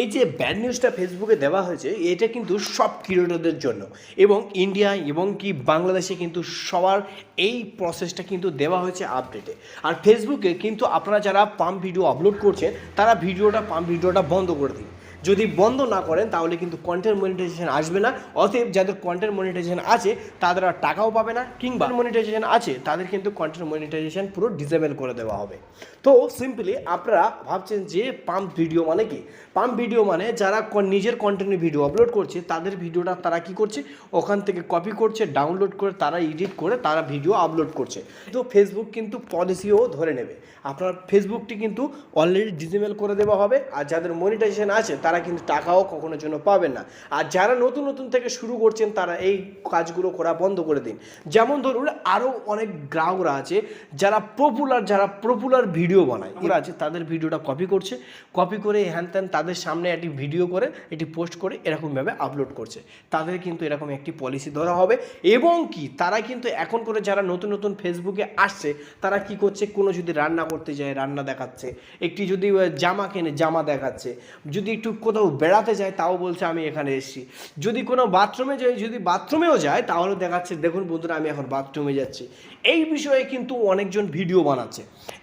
এই যে ব্যাড নিউজটা ফেসবুকে দেওয়া হয়েছে, এটা কিন্তু সব ক্রিয়েটরদের জন্য। এবং ইন্ডিয়া এবং কি বাংলাদেশে কিন্তু সবার এই প্রসেসটা কিন্তু দেওয়া হয়েছে আপডেটে আর ফেসবুকে কিন্তু আপনারা যারা পাম্প ভিডিও আপলোড করছেন, তারা ভিডিওটা পাম্প ভিডিওটা বন্ধ করে দিন। যদি বন্ধ না করেন তাহলে কিন্তু কন্টেন্ট মনিটাইজেশন আসবে না। অতএব যাদের কন্টেন্ট মনিটাইজেশন আছে তাদের আর টাকাও পাবে না। কিংবা মনিটাইজেশন আছে তাদের কিন্তু কন্টেন্ট মনিটাইজেশন পুরো ডিসেবল করে দেওয়া হবে। তো সিম্পলি আপনারা ভাবছেন যে পাম্প ভিডিও মানে কি? পাম্প ভিডিও মানে যারা নিজের কন্টেন্টের ভিডিও আপলোড করছে তাদের ভিডিওটা তারা কি করছে? ওখান থেকে কপি করছে ডাউনলোড করে তারা এডিট করে তারা ভিডিও আপলোড করছে। তো ফেসবুক কিন্তু পলিসিও ধরে নেবে। আপনার ফেসবুকটি কিন্তু অলরেডি ডিসেবল করে দেওয়া হবে। আর যাদের মনিটাইজেশন আছে তারা কিন্তু টাকাও কখনো জন্য পাবেন না। আর যারা নতুন নতুন থেকে শুরু করছেন, তারা এই কাজগুলো করা বন্ধ করে দিন। যেমন ধরুন আরও অনেক গ্রাহকরা আছে, যারা পপুলার যারা পপুলার ভিডিও বানায়। ওরা আছে, তাদের ভিডিওটা কপি করছে। কপি করে হ্যান ত্যান তাদের সামনে একটি ভিডিও করে এটি পোস্ট করে এরকমভাবে আপলোড করছে। তাদের কিন্তু এরকম একটি পলিসি ধরা হবে। এবং কি, তারা কিন্তু এখন করে যারা নতুন নতুন ফেসবুকে আসছে, তারা কি করছে? কোনো যদি রান্না করতে যায়, রান্না দেখাচ্ছে। একটি যদি জামা কেনে, জামা দেখাচ্ছে। যদি একটু কোথাও বেড়াতে যায় তাও বলছে আমি এখানে এসেছি। যদি কোনো বাথরুমে যাই যদি বাথরুমেও যায় তাহলে দেখাচ্ছে দেখুন বন্ধুরা আমি এখন বাথরুমে যাচ্ছি। এই বিষয়ে কিন্তু অনেকজন ভিডিও বানাচ্ছে।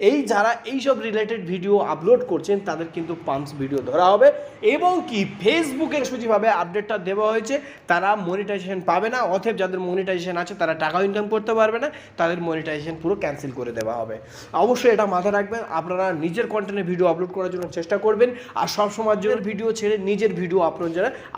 এই যারা এইসব রিলেটেড ভিডিও আপলোড করছেন তাদের কিন্তু পাম্পস ভিডিও ধরা হবে এবং কি ফেসবুকে সুচিভাবে আপডেটটা দেওয়া হয়েছে। তারা মনিটাইজেশন পাবে না অথব যাদের মনিটাইজেশন আছে তারা টাকা ইনকাম করতে পারবে না তাদের মনিটাইজেশন পুরো ক্যান্সেল করে দেওয়া হবে। অবশ্যই এটা মাথায় রাখবেন আপনারা নিজের কন্টেন্টে ভিডিও আপলোড করার জন্য চেষ্টা করবেন আর সব সময় জন্য ভিডিও ছেড়ে নিজের ভিডিও আপনার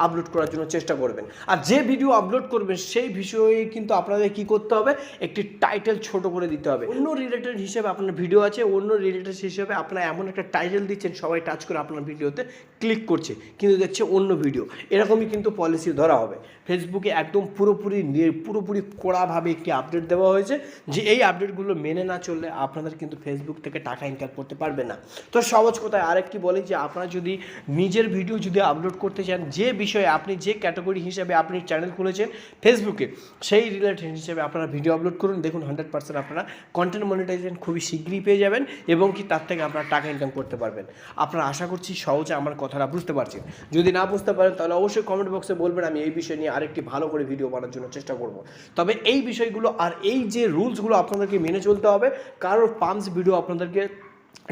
আপলোড করার জন্য চেষ্টা করবেন। আর যে ভিডিও আপলোড করবেন, সেই বিষয়ে কিন্তু আপনাদের কি করতে হবে? একটি টাইটেল ছোট করে দিতে হবে। অন্য রিলেটেড হিসেবে আপনার ভিডিও আছে, অন্য রিলেটেড হিসেবে আপনারা এমন একটা টাইটেল দিচ্ছেন, সবাই টাচ করে আপনার ভিডিওতে ক্লিক করছে, কিন্তু দেখছে অন্য ভিডিও। এরকমই কিন্তু পলিসি ধরা হবে। ফেসবুকে একদম পুরোপুরি পুরোপুরি কড়াভাবে একটি আপডেট দেওয়া হয়েছে, যে এই আপডেটগুলো মেনে না চললে আপনাদের কিন্তু ফেসবুক থেকে টাকা ইনকাম করতে পারবে না। তো সহজ কথায় আরেকটি বলি যে, আপনারা যদি নিজের ভিডিও যদি আপলোড করতে চান, যে বিষয়ে আপনি যে ক্যাটাগরি হিসাবে আপনি চ্যানেল খুলেছেন ফেসবুকে সেই রিলেটেড হিসেবে আপনারা ভিডিও আপলোড করুন। দেখুন হান্ড্রেড পার্সেন্ট আপনারা কন্টেন্ট মনিটাইজেশন খুবই শীঘ্রই পেয়ে যাবেন এবং কি তার থেকে আপনারা টাকা ইনকাম করতে পারবেন। আপনারা আশা করছি সহজে আমার কথাটা বুঝতে পারছেন। যদি না বুঝতে পারেন, তাহলে অবশ্যই কমেন্ট বক্সে বলবেন, আমি এই বিষয় নিয়ে আরেকটি ভালো করে ভিডিও বানার জন্য চেষ্টা করব। তবে এই বিষয়গুলো আর এই যে রুলসগুলো আপনাদেরকে মেনে চলতে হবে, কারোর পাম্পস ভিডিও আপনাদেরকে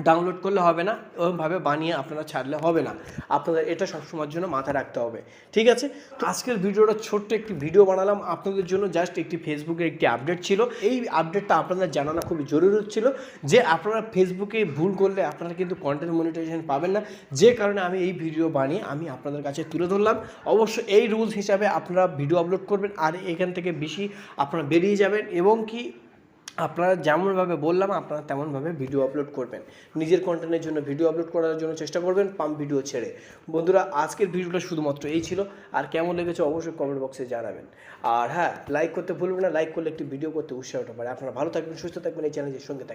ডাউনলোড করলে হবে না, ওরমভাবে বানিয়ে আপনারা ছাড়লে হবে না। আপনাদের এটা সবসময়ের জন্য মাথায় রাখতে হবে। ঠিক আছে? তো আজকের ভিডিওটা ছোট্ট একটি ভিডিও বানালাম। আপনাদের জন্য জাস্ট একটি ফেসবুকের একটি আপডেট ছিল। এই আপডেটটা আপনাদের জানানো খুবই জরুরি ছিল যে আপনারা ফেসবুকে ভুল করলে আপনারা কিন্তু কন্টেন্ট মনিটাইজেশন পাবেন না। যে কারণে আমি এই ভিডিও বানিয়ে আমি আপনাদের কাছে তুলে ধরলাম। অবশ্য এই রুলস হিসাবে আপনারা ভিডিও আপলোড করবেন, আর এখান থেকে বেশি আপনারা বেরিয়ে যাবেন এবং কি আপনারা যেমনভাবে বললাম, আপনারা তেমনভাবে ভিডিও আপলোড করবেন। নিজের কন্টেন্টের জন্য ভিডিও আপলোড করার জন্য চেষ্টা করবেন পাম ভিডিও ছেড়ে। বন্ধুরা, আজকের ভিডিওটা শুধুমাত্র এই ছিল। আর কেমন লেগেছে অবশ্যই কমেন্ট বক্সে জানাবেন। আর হ্যাঁ লাইক করতে ভুলবেন না লাইক করলে একটি ভিডিও করতে উৎসাহ হতে পারে। আপনারা ভালো থাকবেন, সুস্থ থাকবেন, এই চ্যানেলের সঙ্গে থাকবেন।